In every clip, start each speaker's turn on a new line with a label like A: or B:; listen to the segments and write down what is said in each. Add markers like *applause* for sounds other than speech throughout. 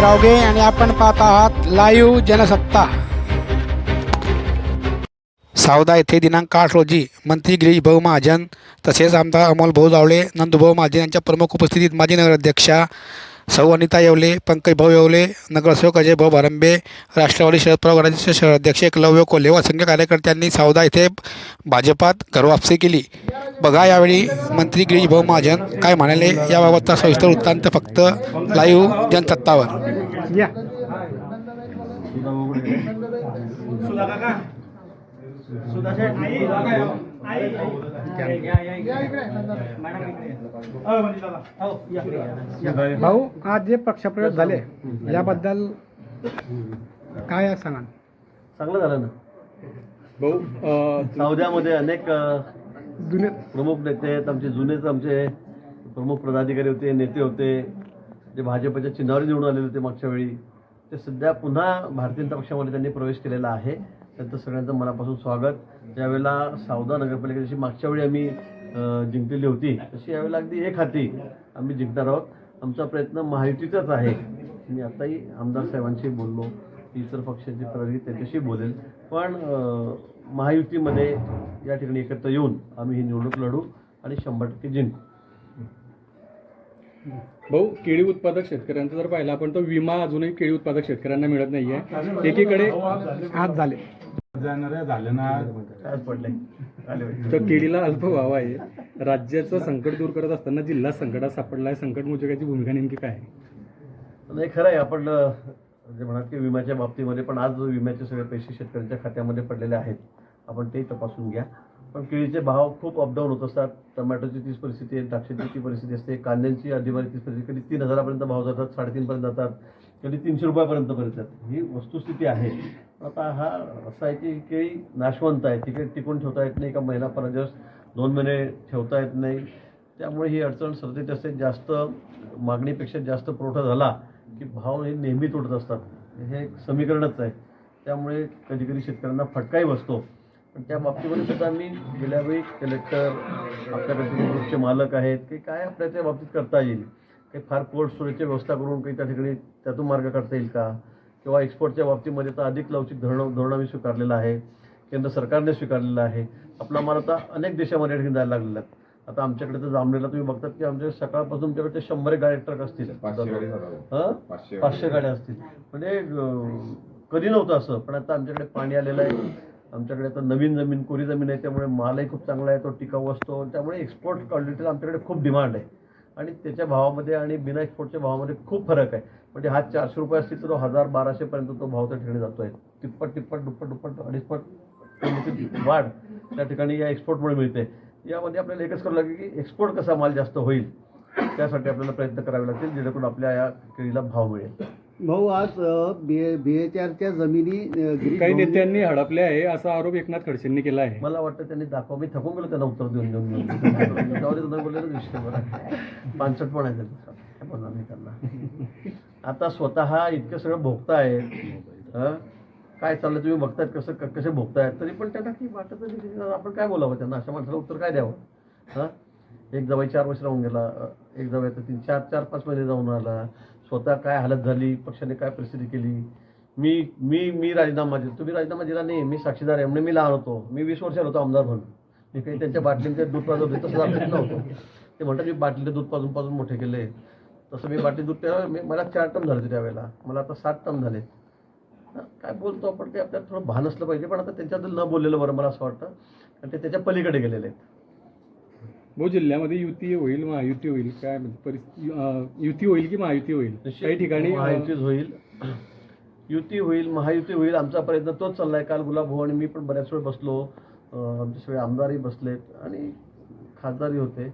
A: रावगे आणि आपण पाहत आहात लाईव्ह जनसत्ता. सावदा येथे दिनांक आठ रोजी मंत्री गिरीश भाऊ महाजन तसेच आमदार अमोल भाऊ जावळे नंदुभाऊ महाजन यांच्या प्रमुख उपस्थितीत माजी नगराध्यक्षा सौ अनिता येवले पंकज भाऊ येवले नगरसेवक अजय भाऊ भारंबे राष्ट्रवादी शरद पवार गटाचे शहराध्यक्ष एकलव्य कोल्हे व असंख्य कार्यकर्त्यांनी सावदा येथे भाजपात घरवापसी केली. बघा यावेळी मंत्री गिरीश भाऊ महाजन काय म्हणाले याबाबतचा सविस्तर वृत्तांत फक्त लाईव्ह जनसत्तावर. या. भाऊ आज जे पक्षप्रवेश झाले याबद्दल काय सांगा
B: चांगलं झालं ना.
C: भाऊ अ,
B: सावद्यामध्ये अनेक
A: जुने
B: प्रमुख नेते आहेत आमचे जुनेच आमचे प्रमुख पदाधिकारी होते नेते होते जे भाजपच्या चिन्हावर निवडून आलेले होते मागच्या वेळी. ते सध्या पुन्हा भारतीय जनता पक्षामध्ये त्यांनी प्रवेश केलेला आहे. त्यांचं सगळ्यांचं मनापासून स्वागत. त्यावेळेला सावदा नगरपालिका जशी मागच्या वेळी आम्ही जिंकलेली होती. तशी यावेळेला अगदी एक हाती आम्ही जिंकणार आहोत. आमचा प्रयत्न महायुतीचाच आहे. मी आताही आमदार साहेबांशी बोललो. इतर पक्षाचे प्रगती त्यांच्याशी बोलेल पण महायुतीमध्ये या ठिकाणी एकत्र येऊन आम्ही ही निवडणूक लढू आणि शंभर टक्के जिंकू.
C: भाऊ केळी उत्पादक शेतकऱ्यांचा जर पाहिला आपण तर विमा अजूनही केळी उत्पादक शेतकऱ्यांना मिळत नाहीये. एकीकडे
A: आज झाले.
D: झालं ना
B: पडलंय.
C: तर केळीला अल्प भाव आहे. राज्याचं संकट दूर करत असताना जिल्हा संकटात सापडलाय. संकट मोचकाची भूमिका नेमकी काय आहे?
B: नाही खरं आहे आपण जे म्हणा की विम्याच्या बाबतीमध्ये पण आज विम्याचे सगळे पैसे शेतकऱ्यांच्या खात्यामध्ये पडलेले आहेत. आपण ते तपासून घ्या. पण केळीचे भाव खूप अपडाऊन होत असतात. टमॅटोची तीच परिस्थिती आहे द्राक्षाची ती परिस्थिती असते कांद्यांची अधिमारी तीच परिस्थिती कधी तीन हजारापर्यंत भाव जातात साडेतीनपर्यंत जातात कधी तीनशे रुपयापर्यंत पर्यंत जातात. ही वस्तुस्थिती आहे. आता हा असा आहे की केळी नाशवंत आहे. तिकडे टिकून ठेवता येत नाही का महिना दिवस दोन महिने ठेवता येत नाही. त्यामुळे ही अडचण सतत असते. जास्त मागणीपेक्षा जास्त पुरवठा झाला की भाव हे नेहमी तुटत असतात. हे एक समीकरणच आहे. त्यामुळे कधी कधी शेतकऱ्यांना फटकाही बसतो. पण त्या बाबतीमध्ये सुद्धा मी गेल्यावेळी कलेक्टर आपल्याकडचे ग्रुपचे मालक आहेत की काय आपल्या त्या बाबतीत करता येईल? काही फार कोल्ड स्टोरेजची व्यवस्था करून काही त्या ठिकाणी त्यातून मार्ग काढता येईल का? किंवा एक्सपोर्टच्या बाबतीमध्ये तर अधिक लवचिक धोरण धोरण आम्ही स्वीकारलेलं आहे. केंद्र सरकारने स्वीकारलेलं आहे. आपला माल आता अनेक देशामध्ये ठिकाणी जायला लागलेला आहे. आता आमच्याकडे तर जांभळीला तुम्ही बघतात की आमच्या सकाळपासून तुमच्याकडे शंभर एक गाडी ट्रक असतील.
D: पाचशे.
B: हं? गाड्या. असतील. म्हणजे कधी नव्हतं असं पण आता आमच्याकडे पाणी आलेलं आहे. आमच्याकडे आता नवीन जमीन कोरी जमीन आहे त्यामुळे मालही खूप चांगला आहे तो टिकाऊ असतो. त्यामुळे एक्सपोर्ट क्वालिटीला आमच्याकडे खूप डिमांड आहे. आणि त्याच्या भावामध्ये आणि बिना एक्सपोर्टच्या भावामध्ये खूप फरक आहे. म्हणजे हा चारशे रुपये असतील तर तो हजार बाराशेपर्यंत तो भाव त्या ठिकाणी जातो आहे तिप्पट तिप्पट दुप्पट दुप्पट अडीचपट वाढ त्या ठिकाणी या एक्सपोर्टमुळे मिळते. यामध्ये आपल्याला एकच करावं लागेल की एक्सपोर्ट कसा माल जास्त होईल त्यासाठी आपल्याला प्रयत्न करावे लागतील जेणेकरून आपल्या या केळीला भाव मिळेल.
E: भाऊ आज बी बी एच आरच्या जमिनी
C: काही नेत्यांनी हडपले आहे असा आरोप एकनाथ खडसेंनी केला आहे.
B: मला वाटतं त्यांनी दाखवा मी थकून गेलो त्यांना उत्तर देऊन देऊन देऊन. पानसट पण आहे त्यांना? आता स्वतः इतकं सगळं भोगताय हं? काय चाललं तुम्ही बघतायत कसं क- कसे भोगतायत? तरी पण त्यांना की वाटत नाही आपण काय बोलावं त्यांना? अशा माणसाला उत्तर काय द्यावं? हां? एक जवाई चार वर्ष राहून गेला एक जवळ तर तीन चार चार पाच महिने जाऊन आला. स्वतः काय हालत झाली? पक्षाने काय परिस्थिती केली? मी मी मी राजीनामा दिला. तुम्ही राजीनामा दिला नाही. मी साक्षीदार आहे म्हणजे मी लहान होतो. मी वीस वर्षाला होतो आमदार म्हणून. मी काही त्यांच्या बाटलींचे दूध पाजवले तसं आपण नव्हतो. ते म्हणतात मी बाटलीचे दूध पाजून पाजून मोठे केले. तसं मी बाटली दूध त्या मी मला चार टम झाले होते त्यावेळेला. मला आता सात टम झाले काय बोलतो आपण ते आपल्याला थोडं भान असलं पाहिजे पण आता त्यांच्याबद्दल न बोललेलं बरं मला असं वाटतं. आणि ते त्याच्या पलीकडे गेलेले आहेत.
C: भाऊ जिल्ह्यामध्ये युती होईल महायुती होईल काय म्हणजे परिस्थिती युती होईल की महायुती होईल? काही ठिकाणी
B: महायुतीच होईल. युती होईल महायुती होईल आमचा प्रयत्न तोच चाललाय. काल गुलाब भाऊ आणि मी पण बऱ्याच वेळ बसलो. आमचे सगळे आमदारही बसलेत आणि खासदारही होते.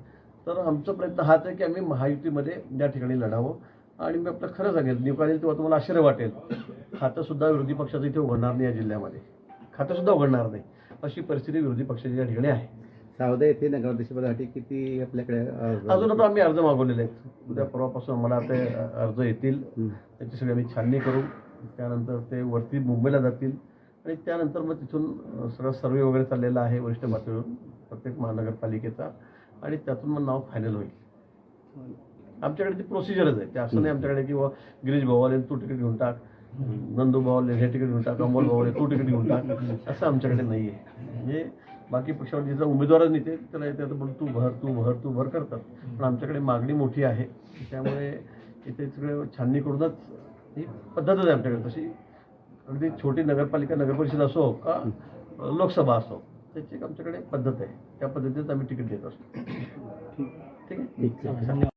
B: तर आमचा प्रयत्न हाच आहे की आम्ही महायुतीमध्ये या ठिकाणी लढावं. आणि मी आपलं खरं सांगेल निवडून येईल तेव्हा तुम्हाला आश्चर्य वाटेल. खातंसुद्धा विरोधी पक्षाचं इथे उघडणार नाही या जिल्ह्यामध्ये. खातंसुद्धा उघडणार नाही. अशी परिस्थिती विरोधी पक्षाची या ठिकाणी आहे.
E: सावदा येथे नगराध्यक्षपदासाठी किती आपल्याकडे
B: अजून आता आम्ही अर्ज मागवलेले आहेत. उद्या परवापासून आम्हाला ते अर्ज येतील. त्याची सगळी आम्ही छाननी करू. त्यानंतर ते वरती मुंबईला जातील. आणि त्यानंतर मग तिथून अ, सगळं सर्वे वगैरे चाललेला आहे वरिष्ठ पातळीवर प्रत्येक महानगरपालिकेचा. आणि त्यातून मग नाव फायनल होईल. आमच्याकडे ती प्रोसिजरच आहे. ते असं नाही आमच्याकडे की बुवा गिरीश भावाले तू तिकीट घेऊन टाक. नंदू भावाले हे तिकीट घेऊन टाक. अमोल भावाले तू तिकीट घेऊन टाक. *laughs* असं आमच्याकडे नाही आहे म्हणजे बाकी पक्षावर जिथं उमेदवारच नाही ते त्याला येते पण तू भर तू भर तू भर करतात. पण आमच्याकडे मागणी मोठी आहे. त्यामुळे इथे सगळं छाननी करूनच ही पद्धतच आहे आमच्याकडे. तशी अगदी छोटी नगरपालिका नगरपरिषद असो का लोकसभा असो त्याची एक आमच्याकडे पद्धत आहे. त्या पद्धतीत आम्ही तिकीट देत असतो. ठीक. आहे?
C: धन्यवाद.